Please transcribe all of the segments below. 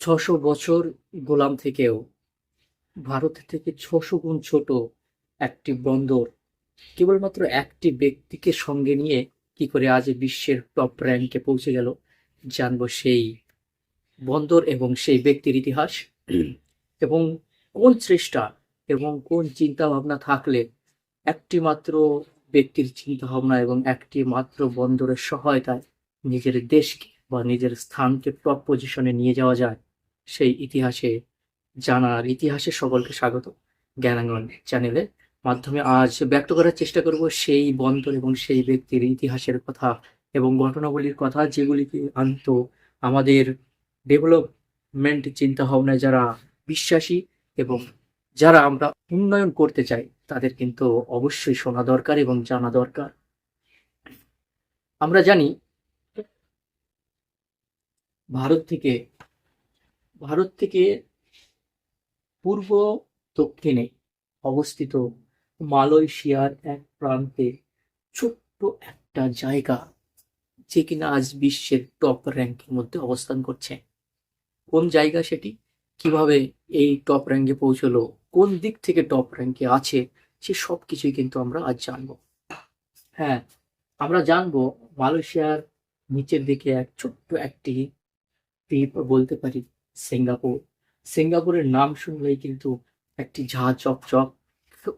ছশো বছর গোলাম থেকেও ভারত থেকে ছশো গুণ ছোট একটি বন্দর কেবলমাত্র একটি ব্যক্তিকে সঙ্গে নিয়ে কি করে আজ বিশ্বের টপ র্যাঙ্কে পৌঁছে গেল জানব সেই বন্দর এবং সেই ব্যক্তির ইতিহাস। এবং কোন চেষ্টা এবং কোন চিন্তা ভাবনা থাকলে একটি মাত্র ব্যক্তির চিন্তা ভাবনা এবং একটি মাত্র বন্দরের সহায়তায় নিজের দেশকে বা নিজের স্থানকে টপ পজিশনে নিয়ে যাওয়া যায়? সেই ইতিহাসে জানার ইতিহাসে সকলকে স্বাগত। জ্ঞানাঙ্গন চ্যানেলের মাধ্যমে আজ ব্যক্ত করার চেষ্টা করব সেই বন্দর এবং সেই ব্যক্তির ইতিহাসের কথা এবং ঘটনাবলীর কথা যেগুলিকে আন্ত আমাদের ডেভেলপমেন্ট চিন্তা ভাবনায় যারা বিশ্বাসী এবং যারা আমরা উন্নয়ন করতে চাই, তাদের কিন্তু অবশ্যই শোনা দরকার এবং জানা দরকার। আমরা জানি, ভারত থেকে ভারত থেকে পূর্ব দক্ষিণে অবস্থিত মালয়েশিয়ার এক প্রান্তে ছোট্ট একটা জায়গা যে কিনা আজ বিশ্বের টপ র্যাঙ্কের মধ্যে অবস্থান করছে। কোন জায়গা সেটি? কীভাবে এই টপ র্যাঙ্কে পৌঁছলো? কোন দিক থেকে টপ র্যাঙ্কে আছে? সে সব কিছুই কিন্তু আমরা আজ জানব। হ্যাঁ আমরা জানব মালয়েশিয়ার নিচের দিকে এক ছোট্ট একটি দ্বীপ বলতে পারি। সিঙ্গাপুর। সিঙ্গাপুরের নাম শুনলেই কিন্তু একটি ঝা চকচক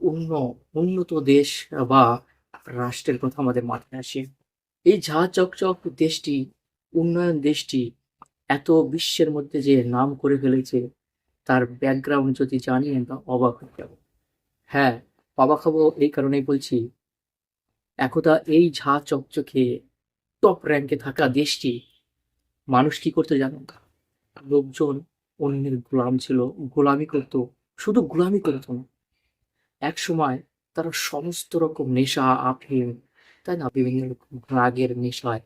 অন্য, উন্নত দেশ বা রাষ্ট্রের কথা আমাদের মাথায় আসে। এই ঝা চকচক দেশটি, উন্নয়ন দেশটি এত বিশ্বের মধ্যে যে নাম করে ফেলেছে, তার ব্যাকগ্রাউন্ড যদি জানি আমরা অবাক হয়ে যাব। হ্যাঁ অবাক হব এই কারণেই বলছি, একদা এই ঝা চকচকে টপ র্যাঙ্কে থাকা দেশটি মানুষ কি করতে জানো লোকজন অন্যের গোলাম ছিল, গোলামি করতো, শুধু গোলামি করতো না। এক সময় তারা সমস্ত রকম নেশা, আফিম, তাই না? বিভিন্ন রকম রাগের নেশায়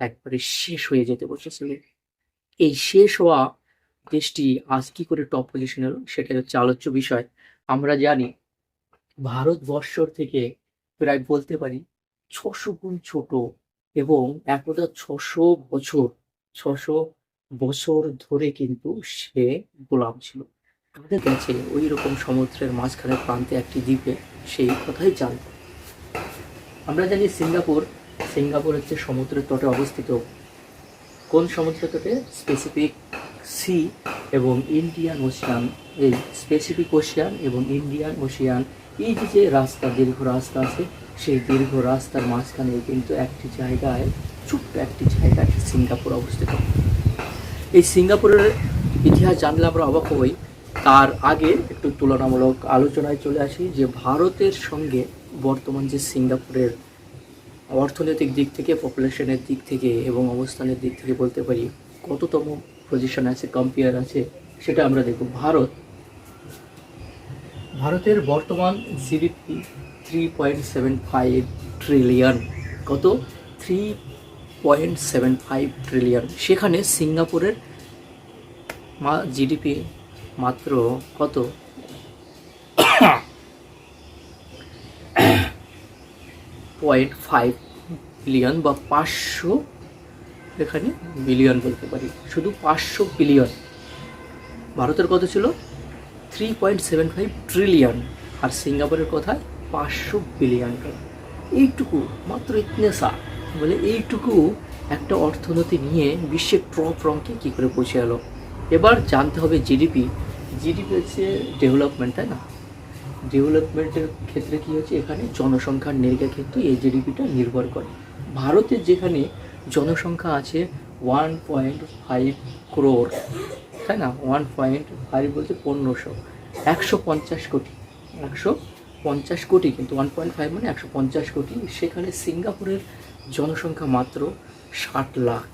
একবারে শেষ হয়ে যেতে বসেছিল। এই শেষ হওয়া দেশটি আজ কি করে টপ পজিশন এলো সেটা হচ্ছে আলোচ্য বিষয়। আমরা জানি ভারতবর্ষর থেকে প্রায় বলতে পারি ছশো গুণ ছোট এবং একদা ছশো বছর, ছশো বছর ধরে কিন্তু সে গোলাম ছিল। আমাদের কাছে ওই রকম সমুদ্রের মাঝখানে প্রান্তে একটি দ্বীপে সেই কথাই জানত আমরা জানি সিঙ্গাপুর সিঙ্গাপুর হচ্ছে সমুদ্রের তটে অবস্থিত। কোন সমুদ্র তটে? স্পেসিফিক সি এবং ইন্ডিয়ান ওশিয়ান এই স্পেসিফিক ওশিয়ান এবং ইন্ডিয়ান ওশিয়ান এই যে যে রাস্তা, দীর্ঘ রাস্তা আছে, সেই দীর্ঘ রাস্তার মাঝখানে কিন্তু একটি জায়গায়, ছোট্ট একটি জায়গায় সিঙ্গাপুর অবস্থিত। এই সিঙ্গাপুরের ইতিহাস জানলে আমরা অবাক হই তার আগে একটু তুলনামূলক আলোচনায় চলে আসি যে ভারতের সঙ্গে বর্তমান যে সিঙ্গাপুরের অর্থনৈতিক দিক থেকে পপুলেশনের দিক থেকে এবং অবস্থানের দিক থেকে বলতে পারি, কততম পজিশন আছে কম্পেয়ার আছে, সেটা আমরা দেখব। ভারত ভারতের বর্তমান GDP three point seven five trillion কত? Three point seven five trillion. সেখানে সিঙ্গাপুরের মা জিডিপি মাত্র কত? পয়েন্ট ফাইভ বিলিয়ন বা পাঁচশো এখানে বিলিয়ন বলতে পারি। শুধু পাঁচশো বিলিয়ন। ভারতের কত ছিল? Three point seven five trillion. আর সিঙ্গাপুরের কথায় পাঁচশো বিলিয়ন। এইটুকু, মাত্র ইতনেসা বলে, এইটুকু একটা অর্থনীতি নিয়ে বিশ্বের টপ রঙ্কে কী করে পৌঁছে গেল? এবার জানতে হবে জিডিপি জিডিপি হচ্ছে ডেভেলপমেন্ট তাই না? ডেভেলপমেন্টের ক্ষেত্রে কী হচ্ছে, এখানে জনসংখ্যার নিরিখে কিন্তু এই জিডিপিটা নির্ভর করে। ভারতের যেখানে জনসংখ্যা আছে ওয়ান পয়েন্ট ফাইভ ক্রোর তাই না? ওয়ান পয়েন্ট ফাইভ বলতে পনেরোশো, একশো পঞ্চাশ কোটি, একশো পঞ্চাশ কোটি, কিন্তু ওয়ান পয়েন্ট ফাইভ মানে একশো পঞ্চাশ কোটি। সেখানে সিঙ্গাপুরের জনসংখ্যা মাত্র ষাট লাখ।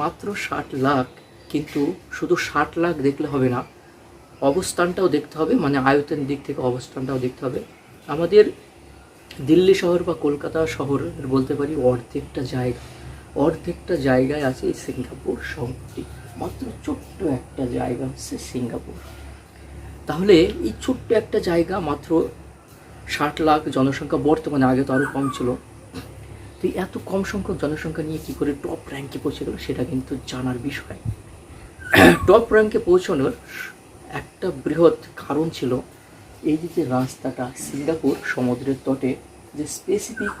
মাত্র ষাট লাখ, কিন্তু শুধু ষাট লাখ দেখলে হবে না, অবস্থানটাও দেখতে হবে মানে আয়তন দিক থেকে অবস্থানটাও দেখতে হবে। আমাদের দিল্লি শহর বা কলকাতা শহর বলতে পারি অর্ধেকটা জায়গা। অর্ধেকটা জায়গায় আছে সিঙ্গাপুর শহরটি। মাত্র ছোট্ট একটা জায়গা হচ্ছে সিঙ্গাপুর। তাহলে এই ছোট্ট একটা জায়গা মাত্র ষাট লাখ জনসংখ্যা বর্তমানে আগে তো আরও কম ছিল। তো এত কম সংখ্যক জনসংখ্যা নিয়ে কী করে টপ র্যাঙ্কে পৌঁছে গেল সেটা কিন্তু জানার বিষয়। টপ র্যাঙ্কে পৌঁছানোর একটা বৃহৎ কারণ ছিল এই যে যে রাস্তাটা, সিঙ্গাপুর সমুদ্রের তটে যে স্পেসিফিক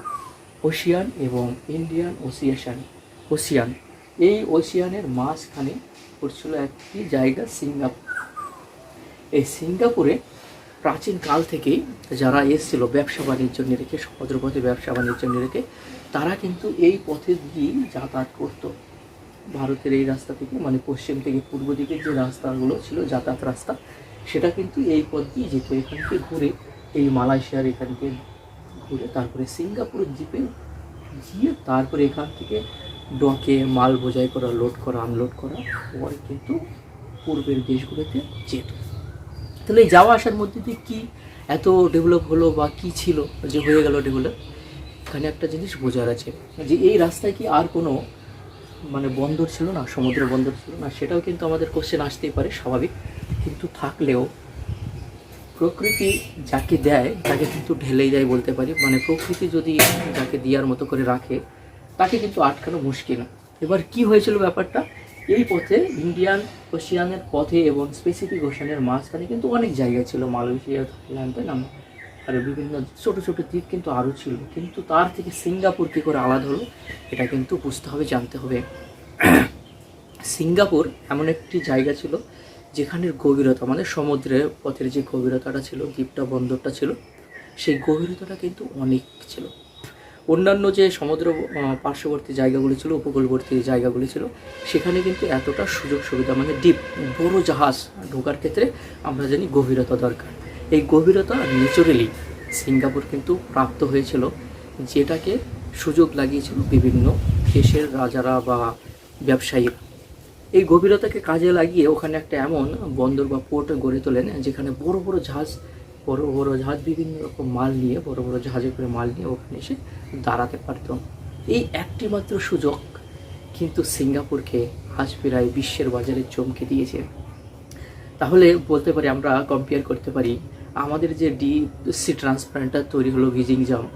ওশিয়ান এবং ইন্ডিয়ান ওসিয়েশন ওশিয়ান এই ওশিয়ানের মাঝখানে পড়ছিল একটি জায়গা সিঙ্গাপুর। এই সিঙ্গাপুরে প্রাচীন কাল থেকেই যারা এসেছিল ব্যবসা বাণিজ্য নিরেখে সমুদ্রপথে ব্যবসা বাণিজ্য নিরেখে তারা কিন্তু এই পথে দিয়েই যাতায়াত করতো। ভারতের এই রাস্তা থেকে মানে পশ্চিম থেকে পূর্ব দিকের যে রাস্তাগুলো ছিল, যাতায়াত রাস্তা, সেটা কিন্তু এই পথ দিয়ে যেত। এখান থেকে ঘুরে, এই মালয়েশিয়ার এখান থেকে ঘুরে, তারপরে সিঙ্গাপুর জিপে গিয়ে তারপরে এখান থেকে ডকে মাল বোঝাই করা, লোড করা, আনলোড করা, পরে কিন্তু পূর্বের দেশগুলোতে যেত। তাহলে যাওয়া আসার মধ্যে দিয়ে কী এত ডেভেলপ হলো বা কী ছিল? যে হয়ে গেল ডেভেলপ এখানে একটা জিনিস বোঝার আছে যে এই রাস্তায় কি আর কোনো মানে বন্দর ছিল না, সমুদ্র বন্দর ছিল না? সেটাও কিন্তু আমাদের কোশ্চেন আসতেই পারে, স্বাভাবিক। কিন্তু থাকলেও প্রকৃতি যাকে দেয়, তাকে কিন্তু ঢেলেই দেয় বলতে পারি। মানে প্রকৃতি যদি যাকে দেওয়ার মতো করে রাখে, তাকে কিন্তু আটকানো মুশকিল। এবার কি হয়েছিল ব্যাপারটা? এই পথে ইন্ডিয়ান ওশিয়ানের পথে এবং স্পেসিফিক ওশানের মাঝখানে কিন্তু অনেক জায়গা ছিল। মালয়েশিয়া, থাইল্যান্ড, তাই না? আর বিভিন্ন ছোট ছোট দ্বীপ কিন্তু আরও ছিল। কিন্তু তার থেকে সিঙ্গাপুর কী করে আলাদা হলো, এটা কিন্তু বুঝতে হবে, জানতে হবে। সিঙ্গাপুর এমন একটি জায়গা ছিল যেখানের গভীরতা মানে সমুদ্রের পথের যে গভীরতাটা ছিল, দ্বীপটা, বন্দরটা ছিল, সেই গভীরতাটা কিন্তু অনেক ছিল। অন্যান্য যে সমুদ্র পার্শ্ববর্তী জায়গাগুলি ছিল, উপকূলবর্তী জায়গাগুলি ছিল, সেখানে কিন্তু এতটা সুযোগ সুবিধা মানে ডিপ বড় জাহাজ ঢোকার ক্ষেত্রে আমরা জানি গভীরতা দরকার। এই গভীরতা ন্যাচারালি সিঙ্গাপুর কিন্তু প্রাপ্ত হয়েছিল, যেটাকে সুযোগ লাগিয়েছিল বিভিন্ন দেশের রাজারা বা ব্যবসায়ীরা। এই গভীরতাকে কাজে লাগিয়ে ওখানে একটা এমন বন্দর বা পোর্ট গড়ে তোলেন, যেখানে বড় বড় জাহাজ, বড় বড় জাহাজ, বিভিন্ন রকম মাল নিয়ে, বড় বড় জাহাজে করে মাল নিয়ে ওখানে এসে দাঁড়াতে পারত। এই একটি মাত্র সুযোগ কিন্তু সিঙ্গাপুরকে আজ প্রায় বিশ্বের বাজারে চমকে দিয়েছে। তাহলে বলতে পারি, আমরা কম্পেয়ার করতে পারি আমাদের যে ডিপ সি ট্রান্সপ্লান্টার তৈরি হলো ভিজিং জাম,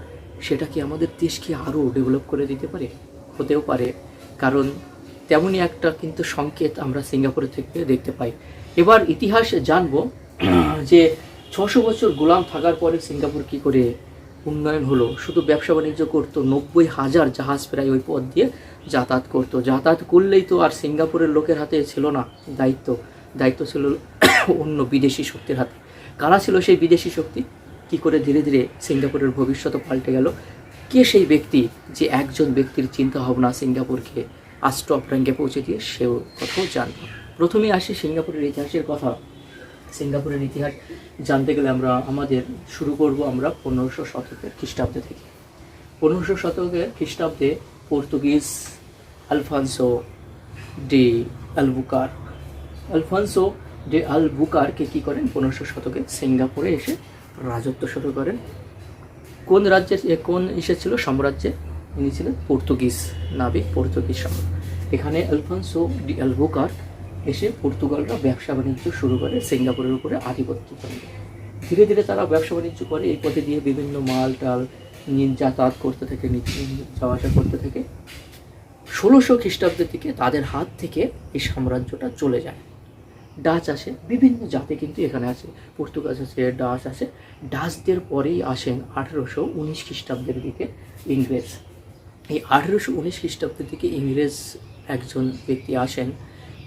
সেটা কি আমাদের দেশকে আরও ডেভেলপ করে দিতে পারে? হতেও পারে। কারণ তেমনই একটা কিন্তু সংকেত আমরা সিঙ্গাপুরে থেকে দেখতে পাই। এবার ইতিহাস জানব যে ছশো বছর গোলাম থাকার পরে সিঙ্গাপুর কি করে উন্নয়ন হলো। শুধু ব্যবসা বাণিজ্য করতো, নব্বই হাজার জাহাজ প্রায় ওই পথ দিয়ে যাতায়াত করতো। যাতায়াত করলেই তো আর সিঙ্গাপুরের লোকের হাতে ছিল না দায়িত্ব। দায়িত্ব ছিল অন্য বিদেশি শক্তির হাতে। কারা ছিল সেই বিদেশি শক্তি? কি করে ধীরে ধীরে সিঙ্গাপুরের ভবিষ্যৎ পাল্টে গেল? কে সেই ব্যক্তি যে একজন ব্যক্তির চিন্তা ভাবনা সিঙ্গাপুরকে আজ টপ র্যাঙ্কে পৌঁছে দিয়ে সেও কথাও জানব প্রথমেই আসি সিঙ্গাপুরের ইতিহাসের কথা। সিঙ্গাপুরের ইতিহাস জানতে গেলে আমরা, আমাদের শুরু করব আমরা পনেরোশো শতকের খ্রিস্টাব্দে থেকে। পনেরোশো শতকের খ্রিস্টাব্দে Portuguese Alfonso de Albuquerque Alfonso de আলবুকারকে কী করেন? পনেরোশো শতকে সিঙ্গাপুরে এসে রাজত্ব শুরু করেন। কোন রাজ্যে এ কোন ইসে ছিল? সাম্রাজ্যে ইনি ছিলেন পর্তুগিজ নাবিক পর্তুগিজ সম্রাট। এখানে আলফানসো ডি আলবুকার এসে পর্তুগালরা ব্যবসা বাণিজ্য শুরু করে, সিঙ্গাপুরের উপরে আধিপত্য করে। ধীরে ধীরে তারা ব্যবসা বাণিজ্য করে, এই পথে দিয়ে বিভিন্ন মাল টাল নিয়ে যাতায়াত করতে থাকে যাওয়া আসা করতে থাকে। ষোলোশো খ্রিস্টাব্দের দিকে তাদের হাত থেকে এই সাম্রাজ্যটা চলে যায়। ডাচ আসে, বিভিন্ন জাতি কিন্তু এখানে আছে। পর্তুগাজ আছে, ডাচ আছে। ডাচদের পরেই আসেন আঠেরোশো উনিশ খ্রিস্টাব্দের দিকে ইংরেজ। এই আঠেরোশো উনিশ খ্রিস্টাব্দের দিকে ইংরেজ একজন ব্যক্তি আসেন,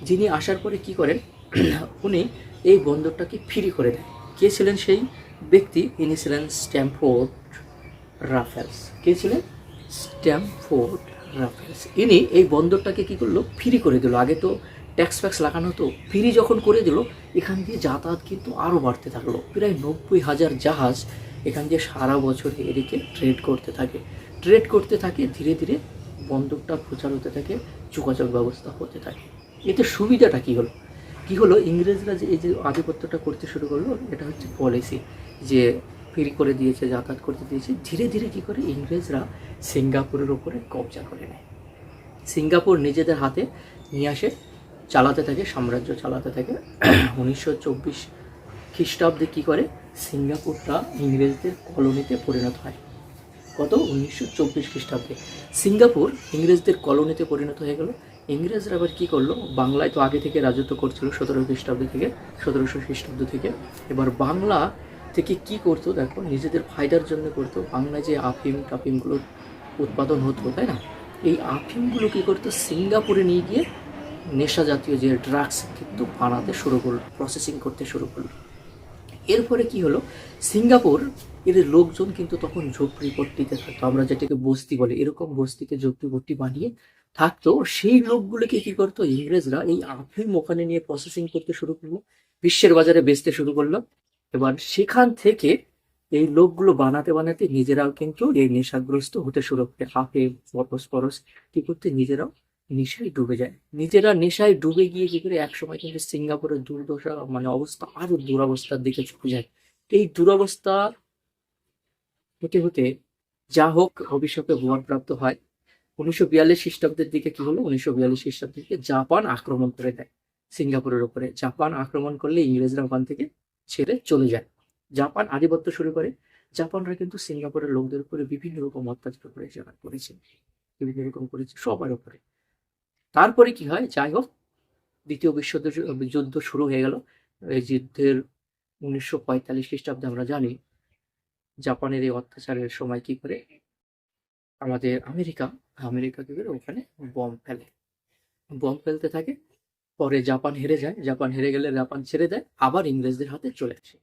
যিনি আসার পরে কি করেন, উনি এই বন্দরটাকে ফ্রি করে দেন। কে ছিলেন সেই ব্যক্তি? ইনি ছিলেন স্ট্যাম্পফোর্ড রাফেলস। কে ছিলেন? স্ট্যাম্পফোর্ড রাফেলস। ইনি এই বন্দরটাকে কি করল? ফ্রি করে দিল। আগে তো ট্যাক্স ফ্যাক্স লাগানো হতো ফ্রি যখন করে দিল, এখান দিয়ে যাতায়াত কিন্তু আরও বাড়তে থাকল। প্রায় নব্বই হাজার জাহাজ এখান দিয়ে সারা বছর এদিকে ট্রেড করতে থাকে। ট্রেড করতে থাকে, ধীরে ধীরে বন্দুকটা প্রচার হতে থাকে, যোগাযোগ ব্যবস্থা হতে থাকে। এতে সুবিধাটা কী হলো? কী হলো? ইংরেজরা যে এই যে আধিপত্যটা করতে শুরু করল, এটা হচ্ছে পলিসি যে ফ্রি করে দিয়েছে, যাতায়াত করতে দিয়েছে। ধীরে ধীরে কী করে? ইংরেজরা সিঙ্গাপুরের ওপরে কবজা করে নেয়। সিঙ্গাপুর নিজেদের হাতে নিয়ে আসে। চালাতে থাকে, সাম্রাজ্য চালাতে থাকে। উনিশশো চব্বিশ খ্রিস্টাব্দে কী করে? সিঙ্গাপুরটা ইংরেজদের কলোনিতে পরিণত হয়। কত? উনিশশো চব্বিশ খ্রিস্টাব্দে। সিঙ্গাপুর ইংরেজদের কলোনিতে পরিণত হয়ে গেল। ইংরেজরা আবার কি করল? বাংলায় তো আগে থেকে রাজত্ব করছিল সতেরো খ্রিস্টাব্দ থেকে, সতেরোশো খ্রিস্টাব্দ থেকে। এবার বাংলা থেকে কি করতো? দেখো, নিজেদের ফায়দার জন্য করতো। বাংলায় যে আফিম টাফিমগুলো উৎপাদন হতো, তাই না? এই আফিমগুলো কি করতো? সিঙ্গাপুরে নিয়ে গিয়ে নেশা জাতীয় যে ড্রাগস কিন্তু বানাতে শুরু করল প্রসেসিং করতে শুরু করল। এরপরে কি হলো? সিঙ্গাপুর, এদের লোকজন কিন্তু তখন ঝোপড়িপট্টিতে থাকতো। আমরা যেটাকে বস্তি বলে, এরকম বস্তিতে ঝোপড়িপট্টি বানিয়ে থাকতো। সেই লোকগুলোকে কি করতো? ইংরেজরা এই আফিম ওখানে নিয়ে প্রসেসিং করতে শুরু করল, বিশ্বের বাজারে বেচতে শুরু করল। এবার সেখান থেকে এই লোকগুলো বানাতে বানাতে নিজেরাও কিন্তু এই নেশাগ্রস্ত হতে শুরু করে। হাফে পরস পরস কি করতে? নিজেরাও নেশায় ডুবে যায়। নিজেরা নেশায় ডুবে গিয়ে কি করে একসময় কিন্তু সিঙ্গাপুরের দুর্দশা মানে অবস্থা আরও দুরবস্থার দিকে চলে যায়। এই দুরবস্থা হতে হতে যা হোক অভিশাপে প্রাপ্ত হয়। উনিশশো বিয়াল্লিশ খ্রিস্টাব্দের দিকে কি হলো? উনিশশো বিয়াল্লিশ খ্রিস্টাব্দের দিকে জাপান আক্রমণ করে দেয়। সিঙ্গাপুরের উপরে জাপান আক্রমণ করলে ইংরেজরা ওখান থেকে ছেড়ে চলে যায়। জাপান আধিপত্য শুরু করে। জাপানরা কিন্তু সিঙ্গাপুরের লোকদের উপরে বিভিন্ন রকম অত্যাচার করেছে করেছে, বিভিন্ন রকম করেছে, সবার উপরে। তারপরে কি হয়? যাই হোক, দ্বিতীয় বিশ্বযুদ্ধ, যুদ্ধ শুরু হয়ে গেল। এই যুদ্ধের উনিশশো পঁয়তাল্লিশ খ্রিস্টাব্দে আমরা জানি জাপানের এই অত্যাচারের সময় কি করে? আমাদের আমেরিকা আমেরিকা কি করে? ওখানে বম ফেলে। বম ফেলতে থাকে, পরে জাপান হেরে যায়। জাপান হেরে গেলে জাপান ছেড়ে দেয়, আবার ইংরেজদের হাতে চলে আসে।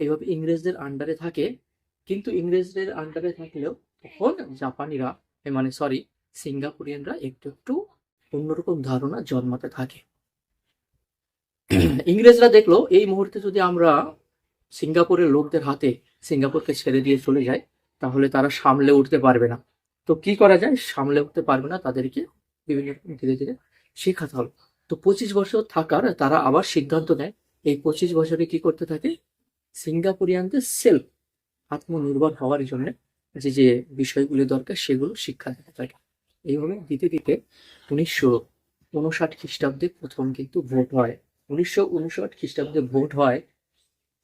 এইভাবে ইংরেজদের আন্ডারে থাকে, কিন্তু ইংরেজদের আন্ডারে থাকলেও তখন জাপানিরা মানে সরি সিঙ্গাপুরিয়ানরা একটু একটু অন্যরকম ধারণা জন্মাতে থাকে। ইংরেজরা দেখল, এই মুহূর্তে যদি আমরা সিঙ্গাপুরের লোকদের হাতে সিঙ্গাপুরকে ছেড়ে দিয়ে চলে যাই, তাহলে তারা সামলে উঠতে পারবে না। তো কি করা যায়? সামলে উঠতে পারবে না, তাদেরকে বিভিন্ন ধীরে ধীরে শেখাতে হবে। তো পঁচিশ বছর থাকার তারা আবার সিদ্ধান্ত নেয়, এই পঁচিশ বছরে কি করতে থাকে? সিঙ্গাপুরিয়ানদের সেলফ আত্মনির্ভর হওয়ার জন্য যে যে বিষয়গুলি দরকার, সেগুলো শিক্ষা দিতে থাকে। এইভাবে দিতে দিতে উনিশশো উনষাট খ্রিস্টাব্দে প্রথম কিন্তু ভোট হয়। উনিশশো উনষাট খ্রিস্টাব্দে ভোট হয়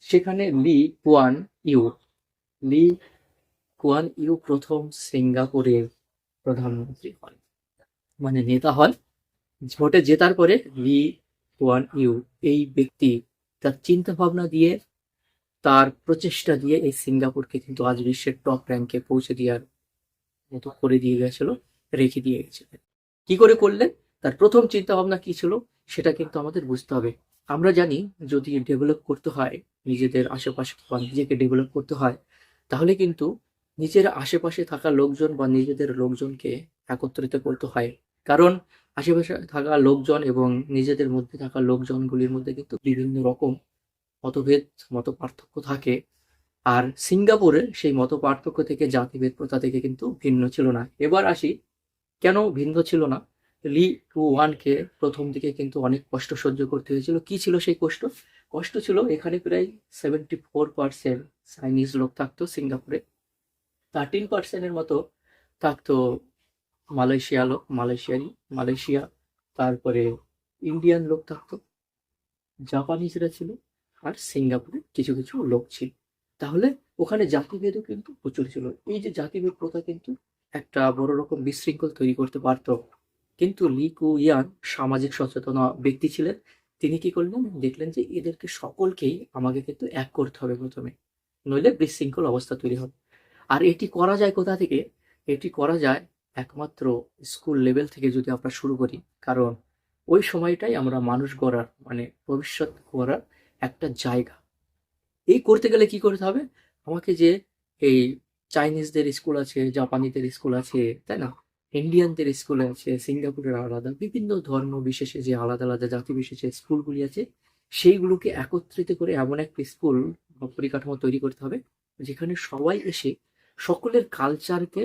সেখানে লি কুয়ান ইউ। লি কুয়ান ইউ প্রথম সিঙ্গাপুরের প্রধানমন্ত্রী হন। মানে নেতা হন। ভোটে জেতার পরে লি কুয়ান ইউ এই ব্যক্তি তার চিন্তা ভাবনা দিয়ে, তার প্রচেষ্টা দিয়ে এই সিঙ্গাপুরকে কিন্তু আজ বিশ্বের টপ র্যাঙ্কে পৌঁছে দেওয়ার মতো করে দিয়ে গেছিল। রেখে দিয়ে গেছিলেন। কি করে করলেন? তার প্রথম চিন্তা ভাবনা কি ছিল? সেটা কিন্তু আমাদের বুঝতে হবে। আমরা জানি যদি ডেভেলপ করতে হয়, নিজেদের আশেপাশে বা নিজেকে ডেভেলপ করতে হয়, তাহলে কিন্তু নিজের আশেপাশে থাকা লোকজন বা নিজেদের লোকজনকে একত্রিত করতে হয়। কারণ আশেপাশে থাকা লোকজন এবং নিজেদের মধ্যে থাকা লোকজনগুলির মধ্যে কিন্তু বিভিন্ন রকম মতভেদ মত পার্থক্য থাকে। আর সিঙ্গাপুরে সেই মত পার্থক্য থেকে জাতিভেদ প্রথা থেকে কিন্তু ভিন্ন ছিল না। এবার আসি কেন ভিন্ন ছিল না? লি টু ওয়ানকে প্রথম দিকে কিন্তু অনেক কষ্ট সহ্য করতে হয়েছিল। কি ছিল সেই কষ্ট? কষ্ট ছিল এখানে প্রায় সেভেন্টি ফোর পার্সেন্ট চাইনিজ লোক থাকতো সিঙ্গাপুরে। থার্টিন পার্সেন্টের মতো থাকতো মালয়েশিয়া লোক, মালয়েশিয়ারি, মালয়েশিয়া, তারপরে ইন্ডিয়ান লোক থাকতো, জাপানিজরা ছিল আর সিঙ্গাপুরে কিছু কিছু লোক ছিল। তাহলে ওখানে জাতিভেদও কিন্তু প্রচুর ছিল। এই যে জাতিভেদ প্রথা কিন্তু একটা বড় রকম বিশৃঙ্খল তৈরি করতে পারতো। কিন্তু লি কু ইয়ান সামাজিক সচেতন ব্যক্তি ছিলেন। তিনি কি করলেন? দেখলেন যে এদেরকে সকলকেই আমাকে কিন্তু এক করতে হবে প্রথমে। নইলে বিশৃঙ্খল অবস্থা তৈরি হবে। আর এটি করা যায় কোথা থেকে? এটি করা যায় একমাত্র স্কুল লেভেল থেকে যদি আমরা শুরু করি। কারণ ওই সময়টাই আমরা মানুষ গড়ার মানে ভবিষ্যৎ গড়ার একটা জায়গা। এই করতে গেলে কি করতে হবে? আমাকে যে এই চাইনিজদের স্কুল আছে জাপানিদের স্কুল আছে, তাই না? ইন্ডিয়ানদের স্কুল আছে সিঙ্গাপুরের আলাদা, বিভিন্ন ধর্ম বিশেষে যে আলাদা আলাদা জাতি বিশেষে স্কুলগুলি আছে, সেইগুলোকে একত্রিত করে এমন একটা স্কুল বা পরিকাঠামো তৈরি করতে হবে, যেখানে সবাই এসে সকলের কালচারকে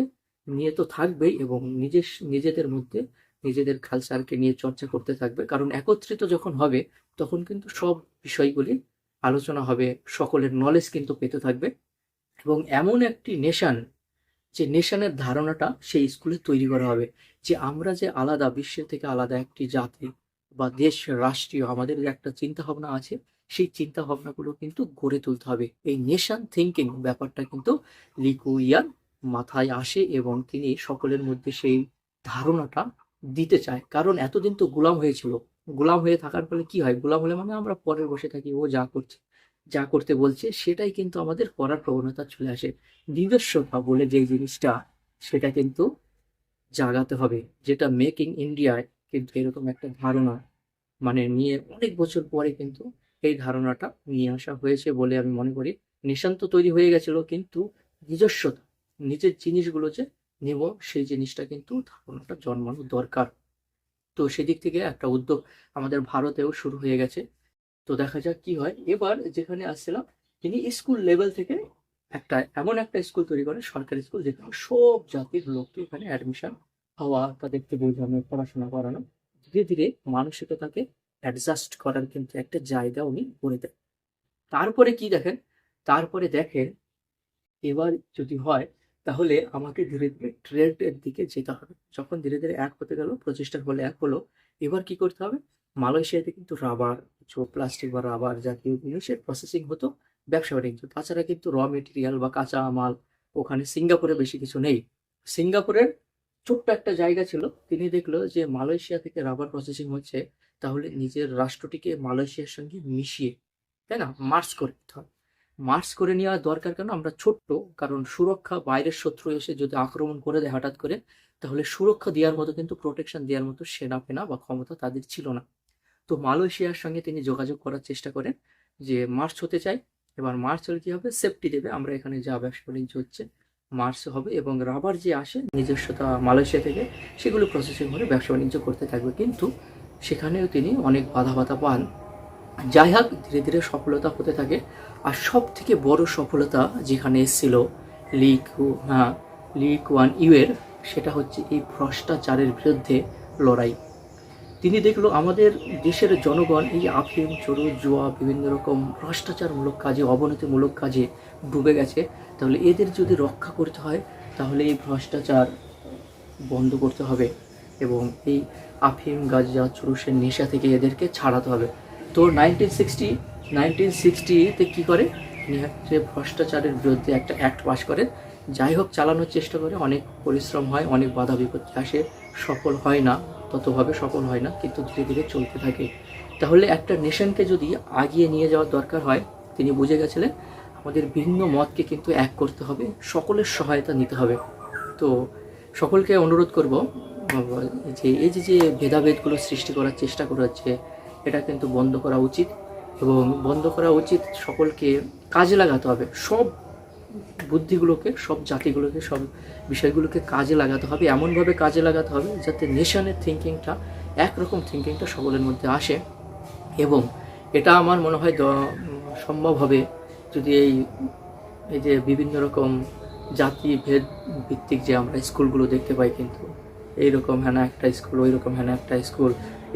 নিয়ে তো থাকবেই এবং নিজের, নিজেদের মধ্যে নিজেদের কালচারকে নিয়ে চর্চা করতে থাকবে। কারণ একত্রিত যখন হবে, তখন কিন্তু সব বিষয়গুলি আলোচনা হবে, সকলের নলেজ কিন্তু পেতে থাকবে। এবং এমন একটি নেশান, যে নেশানের ধারণাটা সেই স্কুলে তৈরি করা হবে, যে আমরা যে আলাদা বিশ্বের থেকে আলাদা একটি জাতি বা দেশ, রাষ্ট্রীয়, আমাদের যে একটা চিন্তা ভাবনা আছে, সেই চিন্তা ভাবনাগুলো কিন্তু গড়ে তুলতে হবে। এই নেশান থিঙ্কিং ব্যাপারটা কিন্তু লিকু ইয়ান মাথায় আসে এবং তিনি সকলের মধ্যে সেই ধারণাটা দিতে চায়। কারণ এতদিন তো গোলাম হয়েছিল। গোলাম হয়ে থাকার ফলে কি হয়? গোলাম হলে মানে আমরা পরে বসে থাকি, ও যা করছে। যা করতে বলছে, সেটাই কিন্তু আমাদের করার প্রবণতা চলে আসে। নিজস্বতা বলে যে জিনিসটা, সেটা কিন্তু জাগাতে হবে। যেটা মেক ইন ইন্ডিয়ায় কিন্তু এরকম একটা ধারণা মানে নিয়ে অনেক বছর পরে কিন্তু এই ধারণাটা নিয়ে আসা হয়েছে বলে আমি মনে করি। নিশান্ত তৈরি হয়ে গেছিল, কিন্তু নিজস্বতা, নিজের জিনিসগুলো যে নেব, সেই জিনিসটা কিন্তু ধারণাটা জন্মানো দরকার। তো সেদিক থেকে একটা উদ্যোগ আমাদের ভারতেও শুরু হয়ে গেছে। তো দেখা যাক কি হয়। এবার যেখানে আসছিলাম, তিনি স্কুল লেভেল থেকে একটা এমন একটা স্কুল তৈরি করেন, সরকারি স্কুল, যেখানে সব জাতির লোককে এখানে অ্যাডমিশন হওয়া, তাদেরকে বোঝানো, পড়াশোনা করানো, ধীরে ধীরে মানসিকতাকে অ্যাডজাস্ট করার কিন্তু একটা জায়গা উনি করে দেন। তারপরে কি দেখেন? তারপরে দেখেন, এবার যদি হয়, তাহলে আমাকে ধীরে ধীরে ট্রেডের দিকে যেতে হবে। যখন ধীরে ধীরে এক হতে গেল প্রচেষ্টার ফলে এক হলো, এবার কি করতে হবে? মালয়েশিয়াতে কিন্তু রাবার কিছু প্লাস্টিক বা রাবার জাতীয় জিনিসের প্রসেসিং হতো, ব্যবসা বাণিজ্য। তাছাড়া কিন্তু র মেটেরিয়াল বা কাঁচা মাল ওখানে সিঙ্গাপুরে বেশি কিছু নেই। সিঙ্গাপুরের ছোট্ট একটা জায়গা ছিল, তিনি দেখল যে মালয়েশিয়া থেকে রাবার প্রসেসিং হচ্ছে, তাহলে নিজের রাষ্ট্রটিকে মালয়েশিয়ার সঙ্গে মিশিয়ে, তাই না? মার্চ করে মার্চ করে নেওয়া দরকার কেন? আমরা ছোট্ট, কারণ সুরক্ষা বাইরের শত্রু এসে যদি আক্রমণ করে দেয় হঠাৎ করে, তাহলে সুরক্ষা দেওয়ার মতো কিন্তু প্রোটেকশন দেওয়ার মতো সেনা ফেনা বা ক্ষমতা তাদের ছিল না। তো মালয়েশিয়ার সঙ্গে তিনি যোগাযোগ করার চেষ্টা করেন যে মার্চ হতে চাই এবার মার্চ হলে কি হবে? সেফটি দেবে। আমরা এখানে যা ব্যবসা বাণিজ্য হচ্ছে, মার্চ হবে এবং রাবার যে আসে, নিজস্বতা মালয়েশিয়া থেকে, সেগুলো প্রসেসিং করে ব্যবসা বাণিজ্য করতে থাকবে। কিন্তু সেখানেও তিনি অনেক বাধা বাধা পান। যাই হোক, ধীরে ধীরে সফলতা হতে থাকে। আর সব থেকে বড় সফলতা যেখানে এসেছিল লিগ হ্যাঁ লিগ ওয়ান ইউয়ের সেটা হচ্ছে এই ভ্রষ্টাচারের বিরুদ্ধে লড়াই। তিনি দেখল আমাদের দেশের জনগণ এই আফিম চোরু জুয়া, বিভিন্ন রকম ভ্রষ্টাচারমূলক কাজে, অবনতিমূলক কাজে ডুবে গেছে। তাহলে এদের যদি রক্ষা করতে হয়, তাহলে এই ভ্রষ্টাচার বন্ধ করতে হবে এবং এই আফিম, গাঁজা চুরুসের নেশা থেকে এদেরকে ছাড়াতে হবে। তো নাইনটিন সিক্সটি নাইনটিন সিক্সটিতে কী করে? হচ্ছে ভ্রষ্টাচারের বিরুদ্ধে একটা অ্যাক্ট পাস করেন। যাই হোক, চালানোর চেষ্টা করে, অনেক পরিশ্রম হয়, অনেক বাধা বিপত্তি আসে, সফল হয় না। ততভাবে সফল হয় না, কিন্তু ধীরে ধীরে চলতে থাকে। তাহলে একটা নেশনকে যদি আগিয়ে নিয়ে যাওয়ার দরকার হয়, তিনি বুঝে গেছিলেন, আমাদের ভিন্ন মতকে কিন্তু এক করতে হবে, সকলের সহায়তা নিতে হবে। তো সকলকে অনুরোধ করব, যে এই যে যে ভেদাভেদগুলো সৃষ্টি করার চেষ্টা করা হচ্ছে এটা কিন্তু বন্ধ করা উচিত এবং বন্ধ করা উচিত সকলকে কাজে লাগাতে হবে। সব বুদ্ধিগুলোকে, সব জাতিগুলোকে, সব বিষয়গুলোকে কাজে লাগাতে হবে, এমনভাবে কাজে লাগাতে হবে যাতে নেশনের থিঙ্কিংটা একরকম থিঙ্কিংটা সকলের মধ্যে আসে। এবং এটা আমার মনে হয় সম্ভব হবে যদি এই এই যে বিভিন্ন রকম জাতি ভেদ ভিত্তিক যে আমরা স্কুলগুলো দেখতে পাই কিন্তু, এইরকম হ্যানা একটা স্কুল ওই রকম হ্যানা একটা স্কুল,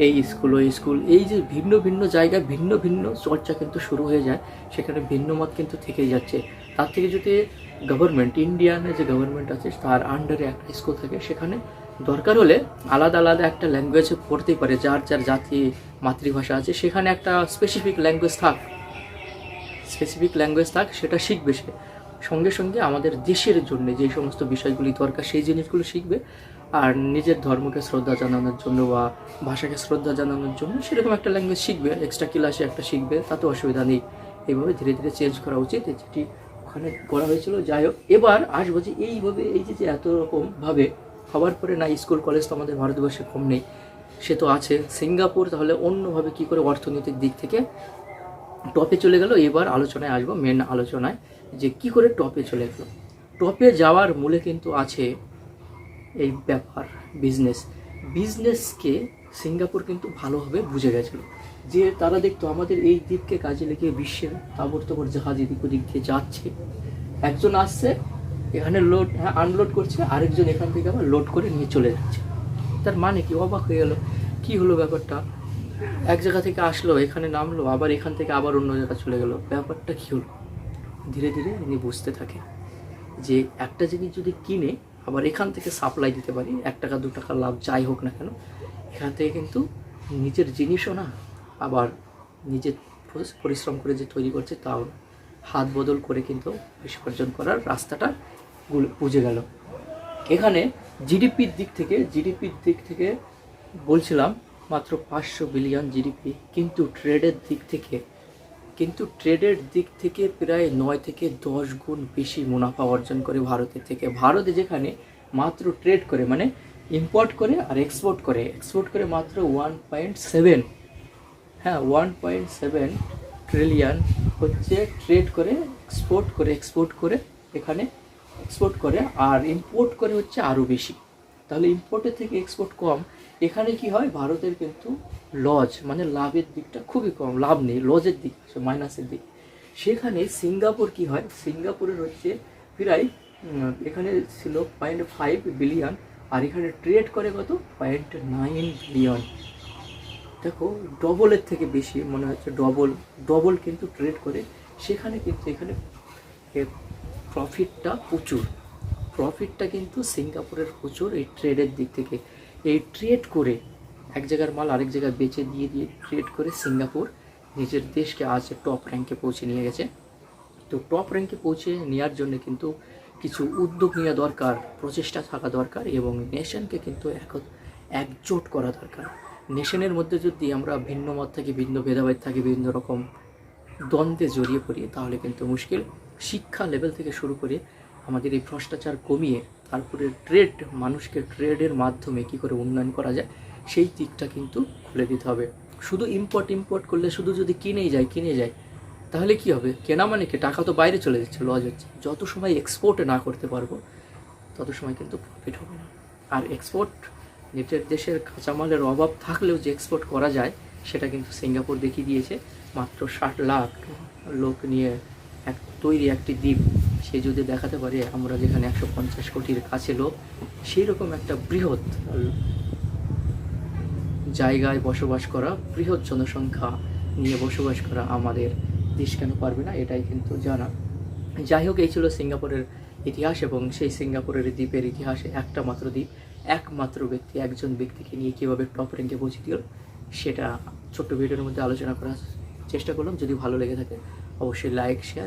এই স্কুল, ওই স্কুল, এই যে ভিন্ন ভিন্ন জায়গায় ভিন্ন ভিন্ন চর্চা কিন্তু শুরু হয়ে যায়, সেখানে ভিন্ন মত কিন্তু থেকেই যাচ্ছে। তার থেকে যদি গভর্নমেন্ট ইন্ডিয়ানে যে গভর্নমেন্ট আছে, তার আন্ডারে একটা স্কুল থাকে, সেখানে দরকার হলে আলাদা আলাদা একটা ল্যাঙ্গুয়েজে পড়তেই পারে, যার যার জাতি, মাতৃভাষা আছে, সেখানে একটা স্পেসিফিক ল্যাঙ্গুয়েজ থাক। স্পেসিফিক ল্যাঙ্গুয়েজ থাক, সেটা শিখবে সে। সঙ্গে সঙ্গে আমাদের দেশের জন্য যে সমস্ত বিষয়গুলি দরকার, সেই জিনিসগুলো শিখবে। আর নিজের ধর্মকে শ্রদ্ধা জানানোর জন্য বা ভাষাকে শ্রদ্ধা জানানোর জন্য সেরকম একটা ল্যাঙ্গুয়েজ শিখবে এক্সট্রা ক্লাসে একটা শিখবে তাতে অসুবিধা নেই। এইভাবে ধীরে ধীরে চেঞ্জ করা উচিত, যেটি ওখানে করা হয়েছিল। যাই হোক এবার আসব যে এইভাবে, এই যে যে এত রকমভাবে হওয়ার পরে না, স্কুল, কলেজ তো আমাদের ভারতবর্ষে কম নেই। সে তো আছে। সিঙ্গাপুর তাহলে অন্যভাবে কি করে অর্থনৈতিক দিক থেকে টপে চলে গেল? এবার আলোচনায় আসব মেন আলোচনায়, যে কি করে টপে চলে গেল। টপে যাওয়ার মূলে কিন্তু আছে এই ব্যাপার বিজনেস বিজনেসকে সিঙ্গাপুর কিন্তু ভালোভাবে বুঝে গেছিল। যে তারা দেখতো আমাদের এই দ্বীপকে কাজে লেগে বিশ্বের তাবর তবর জাহাজ এদিক ওদিক দিয়ে যাচ্ছে। একজন আসছে, এখানে লোড হ্যাঁ আনলোড করছে, আরেকজন এখান থেকে আবার লোড করে নিয়ে চলে যাচ্ছে। তার মানে কি? অবাক হয়ে গেল। কি হলো ব্যাপারটা? এক জায়গা থেকে আসলো, এখানে নামলো, আবার এখান থেকে আবার অন্য জায়গায় চলে গেল। ব্যাপারটা কি হলো? ধীরে ধীরে ইনি বুঝতে থাকে যে একটা জিনিস যদি কিনে আবার এখান থেকে সাপ্লাই দিতে পারি, এক টাকা, দু টাকা লাভ যাই হোক না কেন, এখান থেকে কিন্তু নিজের জিনিসও না আবার পরি- পরিশ্রম করে যে তৈরি করছে তাও হাত বদল করে কিন্তু বেশি উপার্জন করার রাস্তাটা বুঝে গেল। এখানে জিডিপির দিক থেকে জিডিপির দিক থেকে বলছিলাম মাত্র পাঁচশো বিলিয়ন জিডিপি কিন্তু ট্রেডের দিক থেকে, কিন্তু ট্রেডের দিক থেকে প্রায় নয় থেকে দশ গুণ বেশি মুনাফা অর্জন করে ভারতের থেকে। ভারতে যেখানে মাত্র ট্রেড করে মানে ইম্পোর্ট করে আর এক্সপোর্ট করে এক্সপোর্ট করে মাত্র ওয়ান পয়েন্ট সেভেন হ্যাঁ ওয়ান পয়েন্ট সেভেন ট্রিলিয়ন হচ্ছে ট্রেড করে এক্সপোর্ট করে এক্সপোর্ট করে, এখানে এক্সপোর্ট করে, আর ইম্পোর্ট করে হচ্ছে আরও বেশি। তাহলে ইম্পোর্টের থেকে এক্সপোর্ট কম। এখানে কি হয়? ভারতের কিন্তু লজ মানে লাভের দিকটা খুবই কম, লাভ নেই, লজের দিক মাইনাসের দিক। সেখানে সিঙ্গাপুর কি হয়? সিঙ্গাপুরের হচ্ছে প্রায় এখানে ছিল পয়েন্ট ফাইভ বিলিয়ন আর এখানে ট্রেড করে কত? পয়েন্ট নাইন বিলিয়ন দেখো ডবলের থেকে বেশি মনে হচ্ছে ডবল ডবল কিন্তু ট্রেড করে, সেখানে কিন্তু এখানে প্রফিটটা প্রচুর। প্রফিটটা কিন্তু সিঙ্গাপুরের প্রচুর এই ট্রেডের দিক থেকে। এই ট্রেড করে এক জায়গার মাল আরেক জায়গায় বেচে দিয়ে দিয়ে ট্রেড করে সিঙ্গাপুর নিজের দেশকে আজ টপ র্যাঙ্কে পৌঁছে নিয়ে গেছে। তো টপ র্যাঙ্কে পৌঁছে নেওয়ার জন্য কিন্তু কিছু উদ্যোগ নেওয়া দরকার, প্রচেষ্টা থাকা দরকার এবং নেশনকে কিন্তু এক একজোট করা দরকার। নেশনের মধ্যে যদি আমরা ভিন্ন মত থাকি, ভিন্ন ভেদাভেদ থাকি বিভিন্ন রকম দ্বন্দ্বে জড়িয়ে পড়ি, তাহলে কিন্তু মুশকিল। শিক্ষা লেভেল থেকে শুরু করে আমাদের এই ভ্রষ্টাচার কমিয়ে তারপরে ট্রেড মানুষকে ট্রেডের মাধ্যমে কি করে উন্নয়ন করা যায়, সেই দিকটা কিন্তু খুলে দিতে হবে। শুধু ইম্পোর্ট ইম্পোর্ট করলে শুধু যদি কিনেই যায়, কিনে যায়, তাহলে কি হবে? কেনা মানে কি? টাকা তো বাইরে চলে যাচ্ছে লজ হচ্ছে। যত সময় এক্সপোর্ট না করতে পারব, তত সময় কিন্তু প্রফিট হবে না। আর এক্সপোর্ট নিজের দেশের কাঁচামালের অভাব থাকলেও যে এক্সপোর্ট করা যায়, সেটা কিন্তু সিঙ্গাপুর দেখিয়ে দিয়েছে। মাত্র ষাট লাখ লোক নিয়ে এক তৈরি একটি দ্বীপ। সে যদি দেখাতে পারে, আমরা যেখানে একশো পঞ্চাশ কোটির কাছে লোক সেই রকম একটা বৃহৎ জায়গায় বসবাস করা, বৃহৎ জনসংখ্যা নিয়ে বসবাস করা আমাদের দেশ কেন পারবে না, এটাই কিন্তু জানা। যাই হোক, এই ছিল সিঙ্গাপুরের ইতিহাস এবং সেই সিঙ্গাপুরের দ্বীপের ইতিহাসে একটা মাত্র দ্বীপ। একমাত্র ব্যক্তি, একজন ব্যক্তিকে নিয়ে কীভাবে টপ র্যাঙ্কে পৌঁছে দিল সেটা ছোট্ট ভিডিওর মধ্যে আলোচনা করার চেষ্টা করলাম। যদি ভালো লেগে থাকে, অবশ্যই লাইক শেয়ার